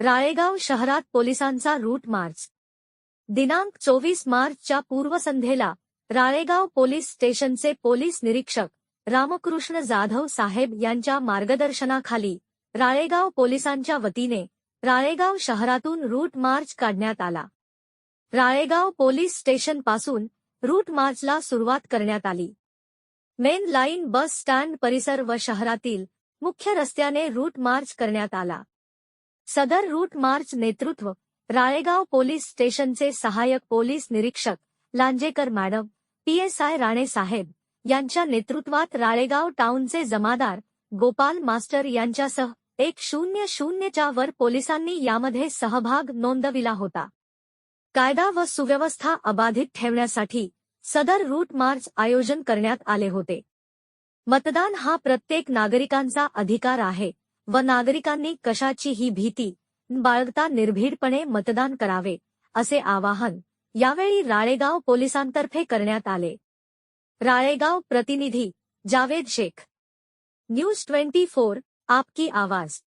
राळेगाव शहरात पोलिसांचा route march. दिनांक चोवीस मार्चच्या पूर्वसंध्येला राळेगाव पोलीस स्टेशनचे पोलीस निरीक्षक रामकृष्ण जाधव साहेब यांच्या मार्गदर्शनाखाली राळेगाव पोलिसांच्या वतीने राळेगाव शहरातून रूट मार्च काढण्यात आला. राळेगाव पोलीस स्टेशनपासून रूट मार्चला सुरुवात करण्यात आली. मेन लाईन बस स्टँड परिसर व शहरातील मुख्य रस्त्याने रूट मार्च करण्यात आला. सदर रूट मार्च नेतृत्व राळेगाव पोलीस स्टेशनचे सहाय्यक पोलीस निरीक्षक लांजेकर मॅडम पीएसआय राणे साहेब यांच्या नेतृत्वात राळेगाव टाउनचे जमादार गोपाल मास्टर यांच्यासह एक शून्य शून्यच्या वर पोलिसांनी यामध्ये सहभाग नोंदविला होता. कायदा व सुव्यवस्था अबाधित ठेवण्यासाठी सदर रूट मार्च आयोजन करण्यात आले होते. मतदान हा प्रत्येक नागरिकांचा अधिकार आहे. व नागरिकांनी कशाचीही भीती बाळगता निर्भीडपणे मतदान करावे असे आवाहन यावेळी राळेगाव पोलिसांतर्फे करण्यात आले. राळेगाव प्रतिनिधी Javed Shaikh. News twenty four आपकी आवाज.